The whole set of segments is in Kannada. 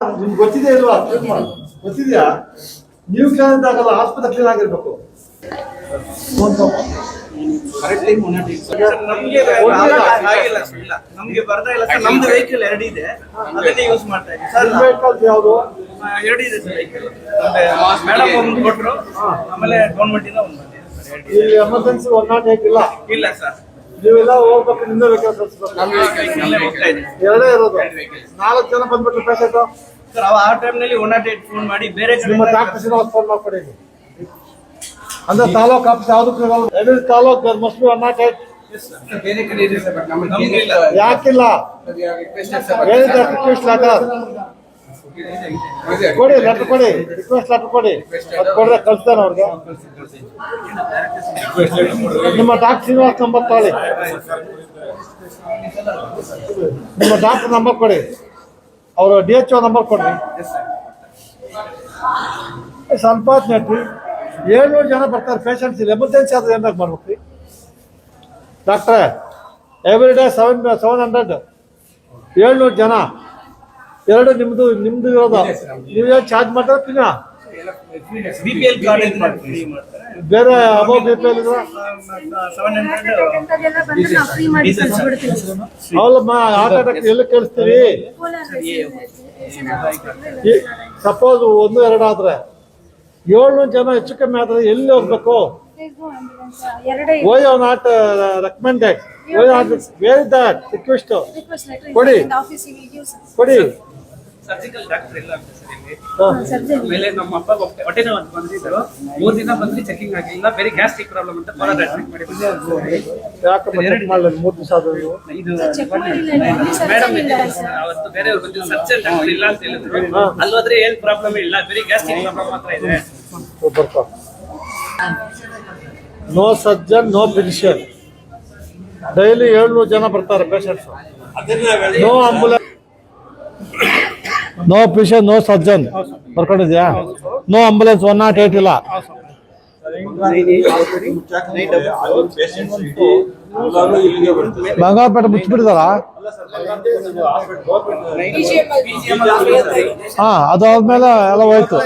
ನಿಮ್ಗೆ ಗೊತ್ತಿದೆ ಇಲ್ವಾ. ಗೊತ್ತಿದ್ಯಾ? ನೀವು ಕ್ಲೀನ್ ಆಗಲ್ಲ ಆಸ್ಪತ್ರೆ ಕ್ಲೀನ್ ಆಗಿರ್ಬೇಕು. ನಮ್ಗೆ ಆಗಿಲ್ಲ ಸರ್, ಇಲ್ಲ. ನಮ್ಗೆ ಬರ್ತಾ ಇಲ್ಲ. ಸರ್ ನಮ್ದು ವೆಹಿಕಲ್ ಅದನ್ನೇ ಯೂಸ್ ಮಾಡ್ತಾ ಇದ್ದೀವಿ ಸರ್ ಯಾವುದು? ಸರ್ ವೆಹಿಕಲ್ ಮೇಡಮ್ ಒಂದು ಕೊಟ್ರು. ಆಮೇಲೆ ಗೌರ್ಮೆಂಟ್ ಇಂದ ಒಂದು ಬಂದಿದೆ. Sir emergency one not eight ಇಲ್ಲ? ಇಲ್ಲ ಸರ್. ನೀವೆಲ್ಲ ಹೋಗ್ಬೇಕು ಹೋಗ್ತಾ ಎರಡೇ ಇರೋದು. ನಾಲ್ಕು ಜನ ಬಂದ್ಬಿಟ್ಟು ಪೇಷಂಟ್ ಸರ್ ಅವ ಆ ಟೈಮ್ನಲ್ಲಿ ಒನ್ ನಾಟ್ ಏಟ್ ಫೋನ್ ಮಾಡಿ ಬೇರೆ ನಿಮ್ಮ ಕಡೆ ಡಾಕ್ಟರ್ ಶ್ರೀನಿವಾಸ್ ಫೋನ್ ಮಾಡ್ಕೊಡಿ. ಅಂದ್ರೆ ತಾಲೂಕು ಆಫೀಸ್ ಯಾವುದಕ್ಕೂ taluk there must be one not eight ಬೇರೆ ಕಡೆ ಇದೆ ಸರ್. ಯಾಕಿಲ್ಲ? ರಿಕ್ವೆಸ್ಟ್ ಲೆಟರ್ ಕೊಡಿ ಲೆಟರ್ ಕೊಡಿ ರಿಕ್ವೆಸ್ಟ್ ಲೆಟರ್ ಕೊಡಿ. ಅದು ಕೊಡ್ರೆ ಕಳಿಸ್ತಾನೆ ಅವ್ರಿಗೆ. ನಿಮ್ಮ ಡಾಕ್ಟರ್ ಶ್ರೀನಿವಾಸ್ ನಂಬರ್ ತಗೊಳ್ಳಿ. ನಿಮ್ಮ ಡಾಕ್ಟರ್ ನಂಬರ್ ಕೊಡಿ. ಅವರು ಡಿ ಎಚ್ ಒ ನಂಬರ್ ಕೊಡ್ರಿ. ಸ್ವಲ್ಪ ಹೊತ್ತು ನೆಟ್ರಿ ಏಳ್ನೂರು ಜನ ಬರ್ತಾರೆ ಪೇಷಂಟ್ಸ್ ಇಲ್ಲಿ ಎಮರ್ಜೆನ್ಸಿ ಆದ್ರೆ ಏನಾಗ ಮಾಡ್ಬೇಕು ರೀ? ಡಾಕ್ಟ್ರೇ every day seven seven hundred ಏಳ್ನೂರು ಜನ. ಎರಡು ನಿಮ್ದು ನಿಮ್ದು ಇರೋದು. ಏನ್ ಚಾರ್ಜ್ ಮಾಡ್ತಾರೆ. ಪಿನ ಬೇರೆ above B P L heart attack ಎಲ್ಲಿ ಕಳಿಸ್ತೀವಿ ಸಪೋಸ್ ಒಂದು ಎರಡು ಆದ್ರೆ. ಏಳ್ನೂರು ಜನ ಹೆಚ್ಚು ಕಮ್ಮಿ ಆದ್ರೆ ಎಲ್ಲಿ ಹೋಗ್ಬೇಕು? ಎರಡೇ why are not recommended why not where that request ಕೊಡಿ. ಕೊಡಿ. ಸರ್ಜಿಕಲ್ ಡಾಕ್ಟರ್ ಇಲ್ಲ ಅಂತ ಸರ್ ಇಲ್ಲಿ. ಆಮೇಲೆ ನಮ್ಮ ಅಪ್ಪ ಹೊಟ್ಟೆ ಹೊಟ್ಟೆ ನೋವು ಅಂತ ಬಂದಿದ್ರು ಮೂರ್ ದಿನ ಬಂದ್ರಿ ಚೆಕಿಂಗ್ ಆಗಿಲ್ಲ ಬೇರೆ ಗ್ಯಾಸ್ಟ್ರಿಕ್ ಪ್ರಾಬ್ಲಮ್ ಅಂತ ಬಹಳ ಅಡ್ಮಿಟ್ ಮಾಡಿದ್ರು. ಮೂರ್ ಮೂರು ದಿವಸ ಆದ್ರೆ ಇದು ಮೇಡಮ್ ಇಲ್ಲ ಸರ್. ಅವತ್ತು ಬೇರೆ ಬಂದಿದ್ದು ಸರ್ಜನ್ ಡಾಕ್ಟರ್ ಇಲ್ಲ ಅಂತ ಹೇಳಿದ್ರು. ಹಾ. ಅಲ್ಲೋದ್ರೆ ಏನ್ ಪ್ರಾಬ್ಲಮ್ ಇಲ್ಲ ಬೇರೆ ಗ್ಯಾಸ್ಟ್ರಿಕ್ ಪ್ರಾಬ್ಲಮ್ ಮಾತ್ರ ಇದೆ. No surgeon no physician daily ಏಳ್ನೂರು ಜನ ಬರ್ತಾರೆ patients no ambulance no physician no surgeon ಬರ್ಕೊಂಡಿದ್ಯಾ? No ambulance one not eight ಇಲ್ಲ. ಬಂಗಾರಪೇಟೆ ಮುಚ್ಚಿಬಿಟ್ಟಿದಾರ? ಹಾ, ಅದಾದ್ಮೇಲೆ ಎಲ್ಲ ಹೋಯ್ತು.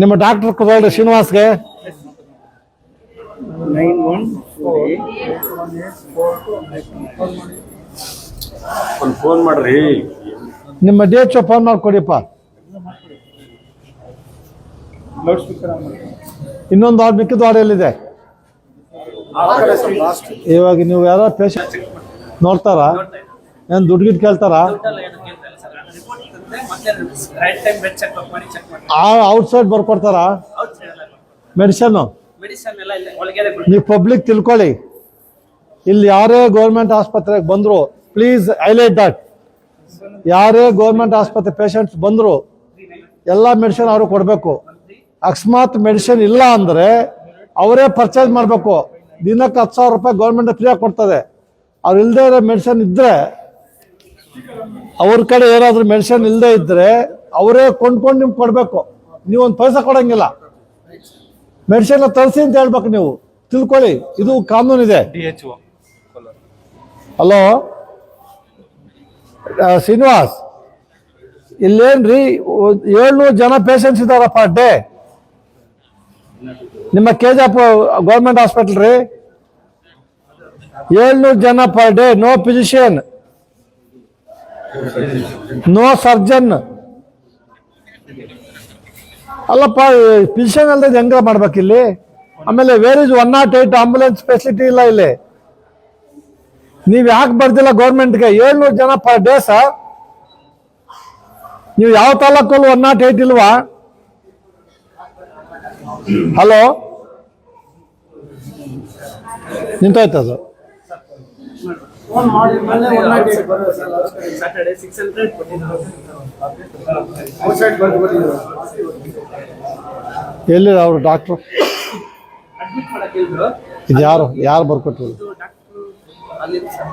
ನಿಮ್ಮ ಡಾಕ್ಟರ್ ಕೊಡೋಲ್ರಿ ಶ್ರೀನಿವಾಸ್ಗೆ. ನೈನ್ ಒನ್ ಒಂದು ಫೋನ್ ಮಾಡ್ರಿ. ನಿಮ್ಮ ಡೇಟ್ ಫೋನ್ ಮಾಡಿ ಕೊಡಿಪ್ಪ ಇನ್ನೊಂದು ವಾರ್ಡ್ ಮಿಕ್ಕಿದ ವಾರ್ಡ್ ಎಲ್ಲಿದೆ ಇವಾಗ ನೀವು ಯಾರೋ ಪೇಷಂಟ್ ನೋಡ್ತಾರ? ಏನು ದುಡ್ಡು ಗಿಡ್ ಕೇಳ್ತಾರಾ? ರೈಟ್ ಟೈಮ್ ಬೆಡ್ ಚೆಕ್ ಮಾಡಿ ಚೆಕ್ ಮಾಡಿ ಆ ಔಟ್ ಸೈಡ್ ಬರ್ಕೊಡ್ತಾರಾ? ಮೆಡಿಸನ್ ಮೆಡಿಸನ್ ಎಲ್ಲ ಇಲ್ಲ ಒಳಗಡೆ ನೀವು ಪಬ್ಲಿಕ್ ತಿಳ್ಕೊಳ್ಳಿ. ಇಲ್ಲಿ ಯಾರೇ ಗೌರ್ಮೆಂಟ್ ಆಸ್ಪತ್ರೆಗೆ ಬಂದ್ರು ಪ್ಲೀಸ್ ಹೈಲೈಟ್ ದಟ್ ಯಾರೇ ಗೌರ್ಮೆಂಟ್ ಆಸ್ಪತ್ರೆ ಪೇಷಂಟ್ಸ್ ಬಂದ್ರು ಎಲ್ಲ ಮೆಡಿಸಿನ್ ಅವರು ಕೊಡಬೇಕು. ಅಕಸ್ಮಾತ್ ಮೆಡಿಸಿನ್ ಇಲ್ಲ ಅಂದ್ರೆ ಅವರೇ ಪರ್ಚೇಸ್ ಮಾಡಬೇಕು. ದಿನಕ್ಕೆ ಹತ್ತು ಸಾವಿರ ರೂಪಾಯಿ ಗೌರ್ಮೆಂಟ್ ಫ್ರೀಯಾಗಿ ಕೊಡ್ತದೆ. ಅವ್ರು ಇಲ್ಲದೆ ಇರೋ ಮೆಡಿಸಿನ್ ಇದ್ರೆ ಅವ್ರ ಕಡೆ ಏನಾದರೂ ಮೆಡಿಸಿನ್ ಇಲ್ಲದೆ ಇದ್ರೆ ಅವರೇ ಕೊಂಡ್ಕೊಂಡು ನಿಮ್ಗೆ ಕೊಡಬೇಕು. ನೀವು ಒಂದು ಕೊಡೋಂಗಿಲ್ಲ. ಕೊಡಂಗಿಲ್ಲ ಮೆಡಿಸಿನ್ ತರಿಸಿ ಅಂತ ಹೇಳ್ಬೇಕು ನೀವು. ತಿಳ್ಕೊಳ್ಳಿ ಇದು ಕಾನೂನಿದೆ. ಹಲೋ ಶ್ರೀನಿವಾಸ್, ಇಲ್ಲೇನ್ರಿ ಏಳ್ನೂರು ಜನ ಪೇಷಂಟ್ಸ್ ಇದ್ದಾರಪ್ಪ ಡೇ ನಿಮ್ಮ K G F government hospital ರೀ. ಏಳ್ನೂರು ಜನ per day no physician no surgeon ಅಲ್ಲಪ್ಪ ಫಿಸಿಷಿಯನ್ ಅಲ್ಲದೆ ಹೆಂಗ ಮಾಡ್ಬೇಕಿಲ್ಲಿ? ಆಮೇಲೆ where is one not eight ambulance facility ಇಲ್ಲ ಇಲ್ಲಿ? ನೀವು ಯಾಕೆ ಬರ್ದಿಲ್ಲ ಗೌರ್ಮೆಂಟ್ಗೆ ಏಳ್ನೂರು ಜನ ಪರ್ ಡೇ ಸರ್ ನೀವು ಯಾವ ತಾಲೂಕಲ್ಲೂ ಒನ್ ನಾಟ್ ಏಟ್ ಇಲ್ವಾ? ಹಲೋ ನಿಂತೋಯ್ತದು ಎಲ್ಲಿ ಅವರು ಡಾಕ್ಟ್ರು ಇದು ಯಾರು? ಯಾರು ಬರ್ಕೊಟ್ರು?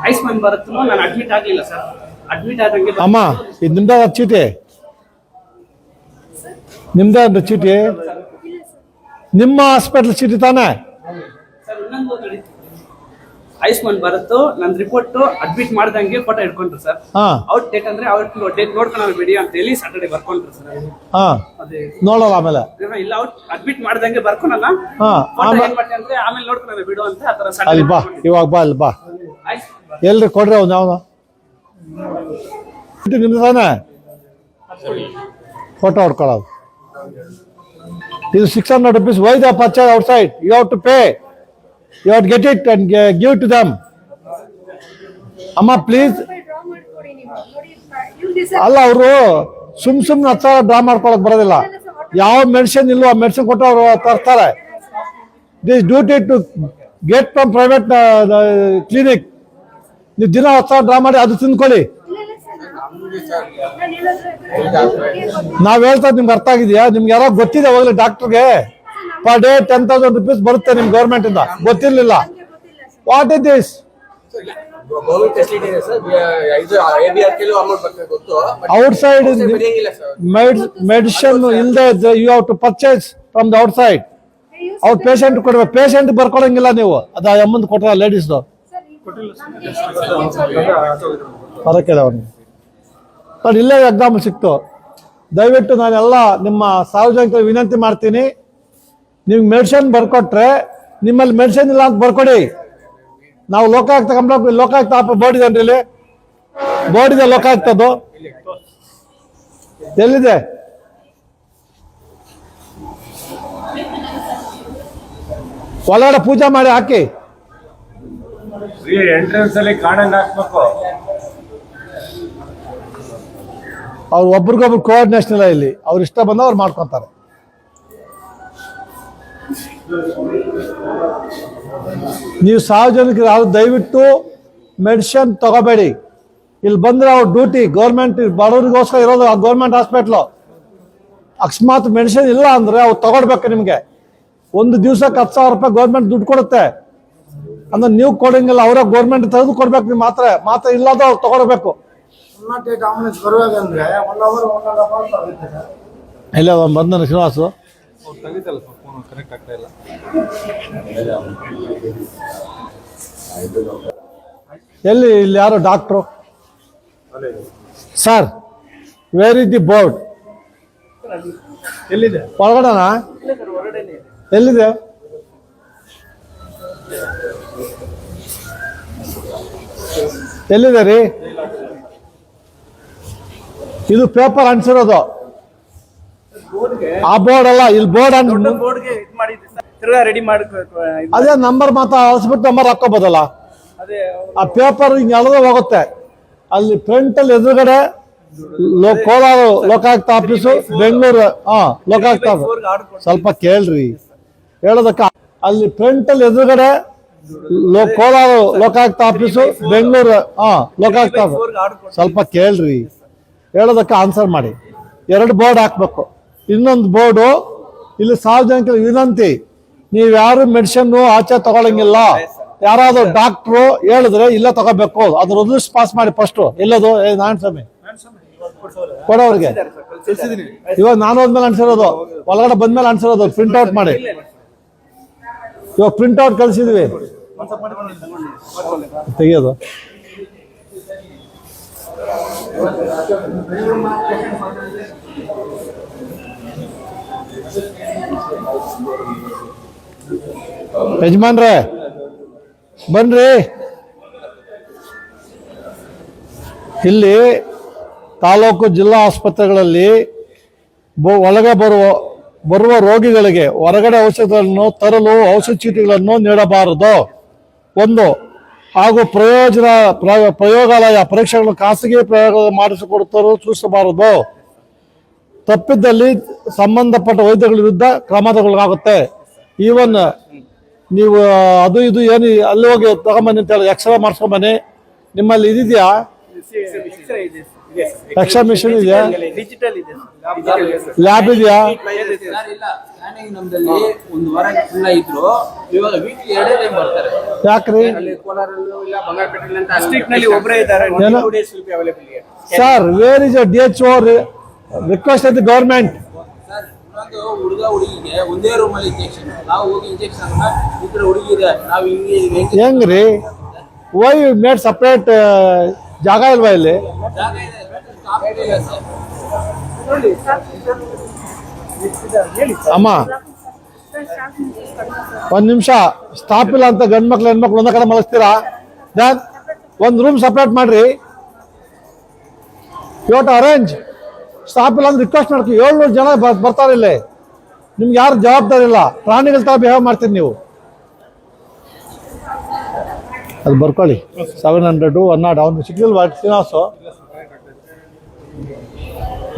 ಆಯುಷ್ಮಾನ್ ಭಾರತ್ ನಾನು ಅಡ್ಮಿಟ್ ಆಗಲಿಲ್ಲ ಸರ್ ಅಡ್ಮಿಟ್ ಆದಂಗೆ ಅಮ್ಮ ಇದು ನಿಮ್ದ ಚೀಟಿ? ನಿಮ್ದೇ ಒಂದು ಚೀಟಿ? ನಿಮ್ಮ ಹಾಸ್ಪಿಟಲ್ ಚೀಟಿ ತಾನೇ? ಸರ್ ಇನ್ನೊಂದು ಆಯುಷ್ಮಾನ್ ಭಾರತ್ ನನ್ನ ರಿಪೋರ್ಟ್ ಅಡ್ಮಿಟ್ ಮಾಡ್ದಂಗೆ ಫೋಟೋ ಇಟ್ಕೊಂಡ್ರು ಸರ್ ಹಾ. ಔಟ್ ಡೇಟ್ ಅಂದ್ರೆ ಔಟ್ ಡೇಟ್ ನೋಡ್ಕೊಂಡು ಬಿಡಿ ಅಂತ ಹೇಳಿ ಸಾಟರ್ಡೆ ಬರ್ಕೊಂಡ್ರು ಸರ್ ಹಾ. ಅದೇ. ನೋಡೋಲ್ಲ ಆಮೇಲೆ. ಏನೋ ಇಲ್ಲ ಔಟ್ ಅಡ್ಮಿಟ್ ಮಾಡ್ದಂಗೆ ಬರ್ಕೊಳಲ್ಲ ಹಾ ಆಮೇಲೆ. ಏನ್ ಮಾಡ್ತೀನಿ ಅಂದ್ರೆ ಆಮೇಲೆ ನೋಡ್ಕೊಂಡು ಬಿಡು ಅಂತ ಆತರ ಅಲ್ಲಿ ಬಾ ಇವಾಗ ಬಾ ಅಲ್ಲಿ ಬಾ. ಎಲ್ರಿ ಕೊಡ್ರಿ ಅವ್ನು ಅವನು. ನಿಮ್ದು ತಾನೆ? ಫೋಟೋ ಹೊಡ್ಕೊಳ್ಳೋದು ಇದು six hundred rupees why the purchase outside you have to pay you have get it and give to them ಅಮ್ಮ ಪ್ಲೀಸ್ ಅಲ್ಲ, ಅವರು ಸುಮ್ ಸುಮ್ನೆ ಹತ್ರ ಡ್ರಾ ಮಾಡ್ಕೊಳಕ್ ಬರೋದಿಲ್ಲ. ಯಾವ ಮೆಡಿಸಿನ್ ಇಲ್ವೋ ಮೆಡಿಸಿನ್ ಕೊಟ್ಟು ಅವರು ತರ್ತಾರೆ this duty to get from private clinic ನೀವು ದಿನ ಹತ್ತು ಡ್ರಾ ಮಾಡಿ ಅದು ತಿಂದ್ಕೊಳ್ಳಿ. ನಾವ್ ಹೇಳ್ತಾ ನಿಮ್ಗೆ ಅರ್ಥ ಆಗಿದೆಯಾ? ನಿಮ್ಗೆ ಯಾರೋ ಗೊತ್ತಿದೆ ಹೋಗ್ಲಿ ಡಾಕ್ಟರ್ಗೆ. Per day ten thousand rupees ಬರುತ್ತೆ ನಿಮ್ ಗೌರ್ಮೆಂಟ್ ಇಂದ. ಗೊತ್ತಿರ್ಲಿಲ್ಲ. What is this outside medicine ಇಲ್ಲದೆ you have to purchase from the outside ಅವ್ರ ಪೇಷಂಟ್ ಕೊಡ್ಬೇಕು. ಪೇಷಂಟ್ ಬರ್ಕೊಡಂಗಿಲ್ಲ ನೀವು. ಅದು ಎಮ್ಮಂದ್ ಅಮ್ಮಂದು ಕೊಟ್ರ ಲೇಡೀಸ್ ಬರಕ್ಕಿಲ್ಲ ನೋಡಿ ಇಲ್ಲೇ ಎಕ್ಸಾಮ್ ಸಿಕ್ತು. ದಯವಿಟ್ಟು ನಾನೆಲ್ಲ ನಿಮ್ಮ ಸಾರ್ವಜನಿಕರು ವಿನಂತಿ ಮಾಡ್ತೀನಿ. ನೀವು ಮೆಡಿಸಿನ್ ಬರ್ಕೊಟ್ರೆ ನಿಮ್ಮಲ್ಲಿ ಮೆಡಿಸಿನ್ ಇಲ್ಲ ಅಂತ ಬರ್ಕೊಡಿ. ನಾವು ಲೋಕಾಯುಕ್ತ ಕಂಪ್ಲೇಂಟ್ ಲೋಕಾಯುಕ್ತ ಬೋರ್ಡ್ ಇದೆ ಇಲ್ಲಿ. ಬೋರ್ಡ್ ಇದೆ ಲೋಕಾಯುಕ್ತದ್ದು. ಎಲ್ಲಿದೆ? ಒಳಗಡೆ ಪೂಜೆ ಮಾಡಿ ಹಾಕಿ. ಎಂಟ್ರೆನ್ಸ್ ಅಲ್ಲಿ ಕಾಣಂಗ್ ಹಾಕ್ಬೇಕು ಅವ್ರು ಒಬ್ರಿಗೊಬ್ರು ಕೋಆರ್ಡಿನೇಷನ್ ಇಲ್ಲ ಇಲ್ಲಿ. ಅವ್ರು ಇಷ್ಟ ಬಂದ ಅವ್ರು ಮಾಡ್ಕೊಂತಾರೆ. ನೀವು ಸಾರ್ವಜನಿಕರು ಯಾರು ದಯವಿಟ್ಟು ಮೆಡಿಸಿನ್ ತಗೋಬೇಡಿ. ಇಲ್ಲಿ ಬಂದ್ರೆ ಅವ್ರ ಡ್ಯೂಟಿ ಗೌರ್ಮೆಂಟ್ ಬಡವರಿಗೋಸ್ಕರ ಇರೋದು ಆ ಗೌರ್ಮೆಂಟ್ ಹಾಸ್ಪಿಟ್ಲು ಅಕಸ್ಮಾತ್ ಮೆಡಿಸಿನ್ ಇಲ್ಲ ಅಂದ್ರೆ ಅವ್ರು ತಗೊಳ್ಬೇಕು ನಿಮಗೆ. ಒಂದು ದಿವ್ಸಕ್ಕೆ ಹತ್ತು ಸಾವಿರ ರೂಪಾಯಿ ಗೌರ್ಮೆಂಟ್ ದುಡ್ಡು ಕೊಡುತ್ತೆ. ಅಂದ್ರೆ ನೀವು ಕೊಡಂಗಿಲ್ಲ ಅವರೇ ಗೌರ್ಮೆಂಟ್ ತೆಗೆದು ಕೊಡ್ಬೇಕು ನೀವು ಮಾತ್ರ ಮಾತ್ರ ಇಲ್ಲದ ಅವ್ರು ತಗೊಳ್ಬೇಕು. ಇಲ್ಲ ಬಂದ ಅಂದ್ರೆ ಒನ್ ಆಗ್ತಾ ಇಲ್ಲ. ಎಲ್ಲಿ ಇಲ್ಲಿ ಯಾರು doctor sir where is the board ಎಲ್ಲಿದೆ? ಒಳಗಡೆನಾ? ಎಲ್ಲಿದೆ? ಎಲ್ಲಿದೆ ರೀ? ಇದು ಪೇಪರ್ ಅಂಟಿಸಿರೋದು ಆ ಬೋರ್ಡ್ ಅಲ್ಲ ಇಲ್ಲಿ ಬೋರ್ಡ್ ಅಂಟ್ ಬೋರ್ಡ್ಗೆ ಇದು ಮಾಡಿದ್ದೆ ಸರ್. ತಿರ್ಗಾ ರೆಡಿ ಮಾಡ್ಬೇಕು ಅದೇ ನಂಬರ್ ಮಾತ್ರ ಅಳಿಸ್ಬಿಟ್ಟು ನಂಬರ್ ಹಾಕೋಬೋದಲ್ಲ ಅದೇ ಆ ಪೇಪರ್ ಹಿಂಗೆ ಎಳೆದು ಹೋಗುತ್ತೆ. ಅಲ್ಲಿ ಫ್ರಂಟ್ ಅಲ್ಲಿ ಎದುರುಗಡೆ ಕೋಲಾರ ಲೋಕಾಯುಕ್ತ ಆಫೀಸು ಬೆಂಗಳೂರು ಹಾ ಲೋಕಾಯುಕ್ತ. ಸ್ವಲ್ಪ ಕೇಳ್ರಿ. ಹೇಳೋದಕ್ಕ ಅಲ್ಲಿ ಫ್ರಂಟ್ ಅಲ್ಲಿ ಎದುರುಗಡೆ ಕೋಲಾರ ಲೋಕಾಯುಕ್ತ ಆಫೀಸು ಬೆಂಗಳೂರು ಹಾ ಲೋಕಾಯುಕ್ತ ಆಫೀಸ್. ಸ್ವಲ್ಪ ಕೇಳ್ರಿ. ಹೇಳೋದಕ್ಕೆ ಆನ್ಸರ್ ಮಾಡಿ. ಎರಡು ಬೋರ್ಡ್ ಹಾಕ್ಬೇಕು. ಇನ್ನೊಂದು ಬೋರ್ಡು, ಇಲ್ಲಿ ಸಾರ್ವಜನಿಕರ ವಿನಂತಿ. ನೀವು ಯಾರು ಮೆಡಿಸಿನ್ ಆಚೆ ತಗೊಳಂಗಿಲ್ಲ. ಯಾರಾದ್ರೂ ಡಾಕ್ಟ್ರು ಹೇಳಿದ್ರೆ ಇಲ್ಲ ತಗೋಬೇಕು. ಅದ್ರ ರಿಜಿಸ್ಟ್ ಪಾಸ್ ಮಾಡಿ ಫಸ್ಟ್ ಎಲ್ಲದು? ಏ, ನಾರಾಯಣ ಸ್ವಾಮಿ. ಕೊಡೋರಿಗೆ. ಇವಾಗ ನಾನು ಹೋದ್ಮೇಲೆ ಅನ್ಸಿರೋದು. ಒಳಗಡೆ ಬಂದ್ಮೇಲೆ ಅನ್ಸಿರೋದು. ಪ್ರಿಂಟ್ ಔಟ್ ಮಾಡಿ. ಇವಾಗ ಪ್ರಿಂಟ್ ಔಟ್ ಕಳಿಸಿದ್ವಿ. ತೆಗಿಯೋದು. ಯಜಮಾನ್ರೆ, ಬನ್ರಿ. ಇಲ್ಲಿ ತಾಲೂಕು ಜಿಲ್ಲಾ ಆಸ್ಪತ್ರೆಗಳಲ್ಲಿ ಒಳಗೆ ಬರುವ ಬರುವ ರೋಗಿಗಳಿಗೆ ಹೊರಗಡೆ ಔಷಧಗಳನ್ನು ತರಲು ಔಷಧ ಚೀಟಿಗಳನ್ನು ನೀಡಬಾರದು. ಒಂದು, ಹಾಗೂ ಪ್ರಯೋಜನ ಪ್ರಯೋಗಾಲಯ ಪರೀಕ್ಷೆಗಳನ್ನು ಖಾಸಗಿ ಪ್ರಯೋಗ ಮಾಡಿಸಿಕೊಡುತ್ತಲು ಸೂಚಿಸಬಾರದು. ತಪ್ಪಿದ್ದಲ್ಲಿ ಸಂಬಂಧಪಟ್ಟ ವೈದ್ಯಗಳ ವಿರುದ್ಧ ಕ್ರಮ ತಗೊಳ್ಳಾಗುತ್ತೆ ಈವನ್ ನೀವು ಅದು ಇದು ಏನು ಅಲ್ಲಿ ಹೋಗಿ ತಗೊಂಬನ್ನಿ ಅಂತ ಹೇಳಿ ಎಕ್ಸ್ರೇ ಮಾಡಿಸ್ಕೊಂಬನ್ನಿ. ನಿಮ್ಮಲ್ಲಿ ಇದೆಯಾ? ಎಕ್ಸ್ರೇ ಮಿಷನ್ ಇದೆಯಾ? ಡಿಜಿಟಲ್ ಇದೆ ಲ್ಯಾಬ್ ಇದೆಯಾ ಇಲ್ಲ. ಸ್ಕ್ಯಾನಿಂಗ್ ಒಂದು ವಾರ ಫುಲ್ ಇದ್ರು ಇವಾಗ ವೀಕ್ಲಿ ಎರಡೇ ಟೈಮ್ ಬರ್ತಾರೆ. ಯಾಕ್ರಿ? Sir where is D H O request the government ಹುಡುಗ ಹುಡುಗಿಗೆ ಒಂದೇ ರೂಮಲ್ಲಿ ಇಂಜೆಕ್ಷನ್ ನಾವು ಹೋಗಿ ಇಂಜೆಕ್ಷನ್ ಈ ಕಡೆ ಹುಡುಗಿದೆ ನಾವು ಹಿಂಗೆ ಹೆಂಗೆ ಹೆಂಗ್ರಿ? ವೈ ಮೇಡ್ ಸಪ್ರೇಟ್ ಜಾಗ ಇಲ್ವಾ ಇಲ್ಲಿ? ಅಮ್ಮ. ಒಂದ್ ನಿಮಿಷ. ಸ್ಟಾಪ್ ಇಲ್ಲ ಅಂತ ಗಂಡ್ ಮಕ್ಳು ಹೆಣ್ಮಕ್ಳು ಒಂದ ಕಡೆ ಮಲಗಿಸ್ತೀರಾ? ದೆನ್ ಒಂದ್ ರೂಮ್ ಸಪ್ರೇಟ್ ಮಾಡ್ರಿ. ಯೋಟ್ ಅರೇಂಜ್ ಸ್ಟಾಪ್ ಇಲ್ಲ ಅಂದ್ರೆ ರಿಕ್ವೆಸ್ಟ್ ಮಾಡ್ತೀವಿ. ಏಳ್ನೂರು ಜನ ಬರ್- ಬರ್ತಾರೆ ಇಲ್ಲಿ. ನಿಮ್ಗೆ ಯಾರು ಜವಾಬ್ದಾರಿ ಇಲ್ಲ. ಪ್ರಾಣಿಗಳ ತರ ಬಿಹೇವ್ ಮಾಡ್ತೀರಿ ನೀವು. ಅದು ಬರ್ಕೊಳ್ಳಿ. ಸೆವೆನ್ ಹಂಡ್ರೆಡು ಒನ್ ನಾಟ್ ಅವ್ನು ವಾಟ್ ಶ್ರೀನಿವಾಸು?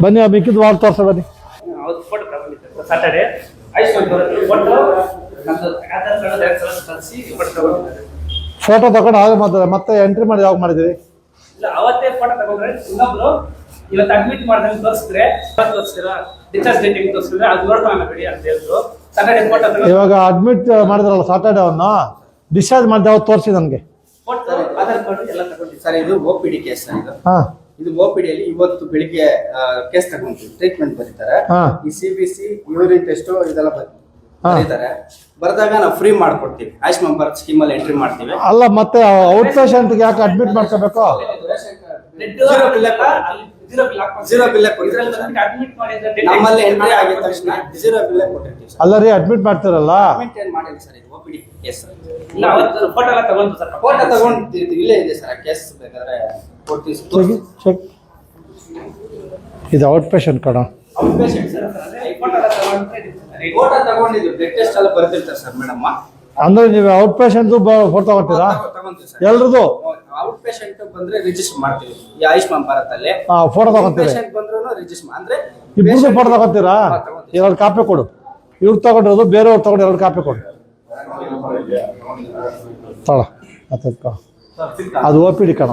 ಬನ್ನಿ ಆ ಮಿಕ್ಕಿದ ವಾರ್ಡ್ ತೋರ್ಸ ಬನ್ನಿ. ಫೋಟೋ ತಗೊಂಡು ಹಾಗೆ ಮಾತಾಡ. ಮತ್ತೆ ಎಂಟ್ರಿ ಮಾಡಿ ಯಾವಾಗ ಮಾಡಿದಿರಿ ಇವತ್ತು ಅಡ್ಮಿಟ್ ಮಾಡ್ದಂಗೆ ತೋರಿಸಿದ್ರೆ ತೋರಿಸ್ತೀರಾ ಡಿಸ್ಚಾರ್ಜ್ ಡೇಟ್ ಹೆಂಗೆ ತೋರಿಸಿದ್ರೆ ಅದು ನೋಡ್ಕೊಳ್ಳೋಣ ಬಿಡಿ ಅಂತ ಹೇಳಿದ್ರು. ಸಾಟರ್ಡೆ ಫೋಟೋ ತಗೊಂಡು ಇವಾಗ ಅಡ್ಮಿಟ್ ಮಾಡಿದ್ರಲ್ಲ ಸಾಟರ್ಡೆ ಅವನ್ನ ಡಿಸ್ಚಾರ್ಜ್ ಮಾಡಿದ ಅವತ್ತು ತೋರಿಸಿ ನನಗೆ. ಫೋಟೋ ಆಧಾರ್ ಕಾರ್ಡ್ ಎಲ್ಲ ತಗೊಂಡಿದ್ದಾರೆ ಸರ್ ಇದು ಓ ಪಿ ಡಿ ಕೇಸ್ ಇದು. ಹಾಂ. ಇದು ಓ ಪಿ ಡಿಯಲ್ಲಿ ಇವತ್ತು ಬೆಳಿಗ್ಗೆ ಕೇಸ್ ತಗೊಂತೀವಿ ಟ್ರೀಟ್ಮೆಂಟ್ ಬರೀತಾರೆ. ಈ C B C urine test ಇದೆಲ್ಲ ಬರ್ತೀವಿ ಬರೀತಾರೆ. ಬರೆದಾಗ ನಾವು ಫ್ರೀ ಮಾಡ್ಕೊಡ್ತೀವಿ. ಆಯುಷ್ಮಾನ್ ಭಾರತ್ ಸ್ಕೀಮ್ ಅಲ್ಲಿ ಎಂಟ್ರಿ ಮಾಡ್ತೀವಿ. ಅಲ್ಲ ಮತ್ತೆ ಔಟ್ ಪೇಷಂಟ್ ಯಾಕೆ ಅಡ್ಮಿಟ್ ಮಾಡ್ಕೋಬೇಕು? ಅಡ್ಮಿಟ್ ನಮ್ಮಲ್ಲಿ ಎಂಟ್ರಿ ಆಗಿದ ತಕ್ಷಣ ಜೀರೋ ಬಿಲ್ ಕೊಟ್ಟಿರ್ತೀವಿ ಸರ್. ಅಲ್ಲ ರೀ ಅಡ್ಮಿಟ್ ಮಾಡ್ತಿರಲ್ಲ ಏನ್ ಮಾಡಿಲ್ಲ ಸರ್ ಇದು ಓ ಪಿ ಡಿ ಕೇಸ್ ಇಲ್ಲ ಅವತ್ತು ಫೋಟೋ ಎಲ್ಲ ತಗೊಂಡು ಸರ್. ಫೋಟೋ ತಗೊಂಡಿರ್ತೀವಿ. ಇಲ್ಲೇ ಇದೆ ಸರ್ ಕೇಸ್ ಬೇಕಾದ್ರೆ ಕೊಡ್ತೀವಿ ಚೆಕ್ ಇದು ಔಟ್ ಪೇಷಂಟ್ ಕಣ. Patient sir. ಫೋಟೋ ತಗೊಂಡಿದ್ದೀವಿ ಬ್ಲಡ್ ಟೆಸ್ಟ್ ಎಲ್ಲ ಬರ್ತಿರ್ತಾರೆ ಸರ್ ಮೇಡಮ್. ಅಂದ್ರೆ ನೀವು ಔಟ್ ಪೇಷಂಟ್ ಫೋಟೋ ತಗೋತೀರಾ ಎಲ್ರದು ಎಲ್ರದ್ದು? ಔಟ್ ಪೇಷಂಟ್ ಬಂದ್ರೆ ರಿಜಿಸ್ಟರ್ ಮಾಡ್ತೀವಿ. ಈ ಆಯುಷ್ಮಾನ್ ಭಾರತ್ ಅಲ್ಲಿ ಹಾಂ ಫೋಟೋ ತಗೋತೀರಿ. ಪೇಷಂಟ್ ಬಂದ್ರು ರಿಜಿಸ್ಟರ್ ಅಂದ್ರೆ ಇಬ್ಬರು ಫೋಟೋ ತಗೋತೀರಾ. ಎರಡು ಕಾಪಿ ಕೊಡು. ಇವ್ರು ತಗೊಂಡಿರೋದು ಬೇರೆಯವ್ರು ತಗೊಂಡು ಎರಡು ಕಾಪಿ ಕೊಡು. ಅತ್ತಕ್ಕ ಅದು ಓ ಪಿ ಡಿ ಕಣ.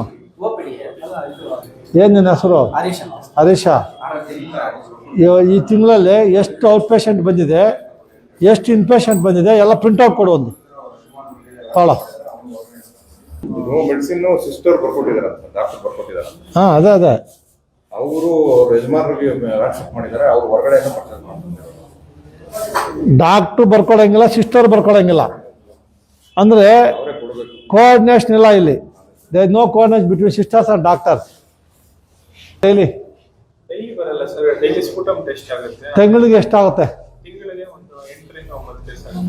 ಏನ್ ನಿನ್ನ ಹೆಸರು. ಹರೀಶ ಈ ತಿಂಗಳಲ್ಲಿ ಎಷ್ಟು ಔಟ್ ಪೇಷಂಟ್ ಬಂದಿದೆ? ಎಷ್ಟು ಇನ್ಫೆಕ್ಷನ್ ಬಂದಿದೆ ಎಲ್ಲ ಪ್ರಿಂಟ್ಔಟ್ ಕೊಡು ಒಂದು. ಭಾಳ ಮೆಡಿಸಿನ್ ಸಿಸ್ಟರ್ ಬರ್ಕೊಟ್ಟಿದಾರೆ ಡಾಕ್ಟರ್ ಬರ್ಕೊಟ್ಟಿದ್ದಾರೆ ಹಾಂ ಅದೇ ಅದೇ. ಅವರು ಯಜಮಾನರಿಗೆ ವಾಟ್ಸಪ್ ಮಾಡಿದ್ದಾರೆ ಅವ್ರು ಹೊರಗಡೆ ಪರ್ಚೇಸ್ ಮಾಡ್ತಾರೆ ಡಾಕ್ಟ್ರು ಬರ್ಕೊಡಂಗಿಲ್ಲ ಸಿಸ್ಟರ್ ಬರ್ಕೊಡಂಗಿಲ್ಲ. ಅಂದರೆ ಕೋಆರ್ಡಿನೇಷನ್ ಇಲ್ಲ ಇಲ್ಲಿ. They no coordination between sisters and doctors daily daily ಬರಲ್ಲ ಸರ್ ಡೈಲಿ ಸ್ಫುಟಮ್ ಟೆಸ್ಟ್ ಆಗುತ್ತೆ. ತಿಂಗಳಿಗೆ ಎಷ್ಟಾಗುತ್ತೆ?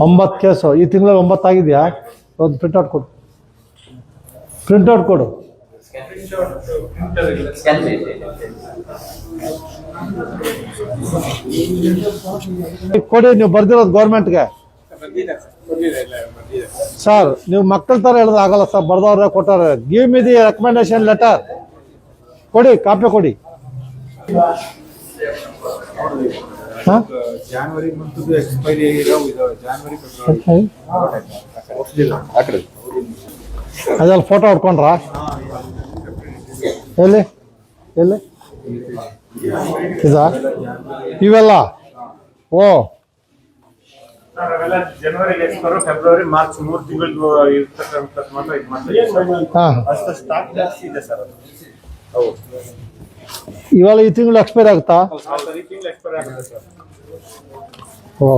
ಒಂಬತ್ತು ಕೇಸ್. ಈ ತಿಂಗಳಲ್ಲಿ ಒಂಬತ್ತು ಆಗಿದೆಯಾ? ಒಂದು ಪ್ರಿಂಟ್ಔಟ್ ಕೊಡು. ಪ್ರಿಂಟ್ಔಟ್ ಕೊಡು. ಕೊಡಿ, ನೀವು ಬರ್ದಿರೋದು ಗೌರ್ಮೆಂಟ್ಗೆ ಸರ್ ನೀವು ಮಕ್ಕಳ ಥರ ಹೇಳಿದ್ರೆ ಆಗಲ್ಲ ಸರ್ ಬರ್ದವ್ರೆ ಕೊಟ್ಟಾರೆ. Give me the recommendation letter ಕೊಡಿ ಕಾಪಿ ಕೊಡಿ. January month expiry January February ಅದೆಲ್ಲ ಫೋಟೋ ಹೊಡ್ಕೊಂಡ್ರಾ? ಎಲ್ಲಿ? ಎಲ್ಲಿ? ಇದಾ? ಇವೆಲ್ಲ? ಓ. ಫೆಬ್ರವರಿ ಮಾರ್ಚ್ ಮೂರು ತಿಂಗಳು ಇರ್ತಕ್ಕಂಥ ಮಾತ್ರ ಇದು ಮಾಡ್ತೀವಿ ಹಾಂ. ಅಷ್ಟು ಸ್ಟಾಕ್ ಜಾಸ್ತಿ ಇದೆ ಸರ್ ಹೌದು. ಇವೆಲ್ಲ ಈ ತಿಂಗಳು ಎಕ್ಸ್ಪೈರ್ ಆಗುತ್ತಾ? ಈ ತಿಂಗಳು ಎಕ್ಸ್ಪೈರ್ ಆಗುತ್ತೆ ಸರ್ ಓ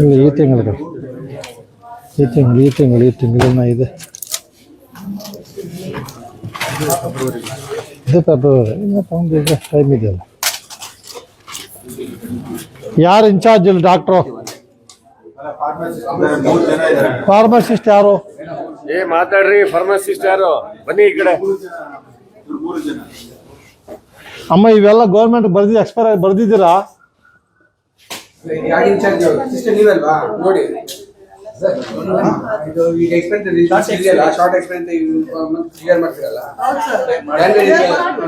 ಇಲ್ಲಿ ಈ ತಿಂಗಳಿಗೆ ಈ ತಿಂಗಳು ಈ ತಿಂಗಳು ಈ ತಿಂಗಳಿನ ಇದೆ. ಇದು ಫೆಬ್ರವರಿ ಇನ್ನು ತಗೊಂಡು ಈಗ ಟೈಮ್ ಇದೆಯಲ್ಲ. ಯಾರು ಇನ್ಚಾರ್ಜ್ ಇಲ್ಲಿ ಡಾಕ್ಟ್ರು ಮೂರು ಜನ ಇದ್ದಾರೆ. ಫಾರ್ಮಸಿಸ್ಟ್ ಯಾರು? ಏ ಮಾತಾಡ್ರಿ ಫಾರ್ಮಸಿಸ್ಟ್ ಯಾರು? ಬನ್ನಿ ಈ ಕಡೆ. ಮೂರು ಜನ ಅಮ್ಮ ಇವೆಲ್ಲ ಗೌರ್ಮೆಂಟ್ ಬರ್ದಿದ್ದು ಎಕ್ಸ್ಪೈರ್ ಆಗಿ ಬರ್ದಿದ್ದೀರಾ? ಯಾರು ಇನ್ಚಾರ್ಜ್ ಸಿಸ್ಟರ್ ನೀವಲ್ವಾ? ನೋಡಿ. ಇದು ಈಗ ಎಕ್ಸ್ಪೆನ್ಸ್ ಇದೆಯಲ್ಲ ಶಾರ್ಟ್ ಎಕ್ಸ್ಪೆನ್ಸ್ ಕ್ಲಿಯರ್ ಮಾಡ್ತೀರಲ್ಲ?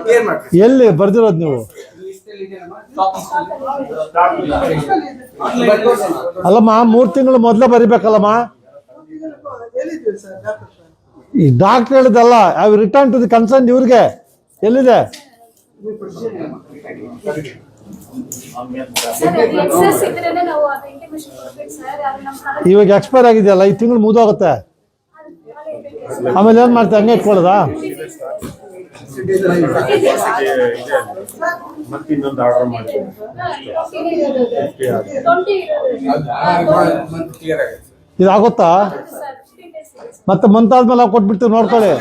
ಕ್ಲಿಯರ್ ಮಾಡ್ತೀವಿ ಎಲ್ಲಿ ಬರ್ದಿರೋದು ನೀವು? ಅಲ್ಲಮ್ಮ ಮೂರು ತಿಂಗಳು ಮೊದಲೇ ಬರಿಬೇಕಲ್ಲಮ್ಮ? ಈ ಡಾಕ್ಟರ್ ಹೇಳಿದಲ್ಲ I return to the concern ಇವ್ರಿಗೆ. ಎಲ್ಲಿದೆ? ಸರ್ ಎಕ್ಸಸ್ ಇದ್ರೇನೆ ನಾವು ಅದು ಇಂಟಿಮೇಷನ್ ಕೊಡ್ಬೇಕು ಸರ್ ಅದು ನಮ್ಮ ಇವಾಗ ಎಕ್ಸ್ಪೈರ್ ಆಗಿದೆಯಲ್ಲ ಈ ತಿಂಗಳು ಮುಗಿದೋಗುತ್ತೆ. ಆಮೇಲೆ ಏನ್ ಮಾಡ್ತೀವಿ ಹಂಗೆ ಇಟ್ಕೊಳ್ಳೋದಾ? ಮತ್ತೆ ಇನ್ನೊಂದು ಆರ್ಡರ್ ಇದಾಗುತ್ತಾ? ಮತ್ತೆ ಮಂತಾದ್ಮೇಲೆ ನಾವು ಕೊಟ್ಬಿಡ್ತೀವಿ ನೋಡ್ಕೊಳ್ಳಿ.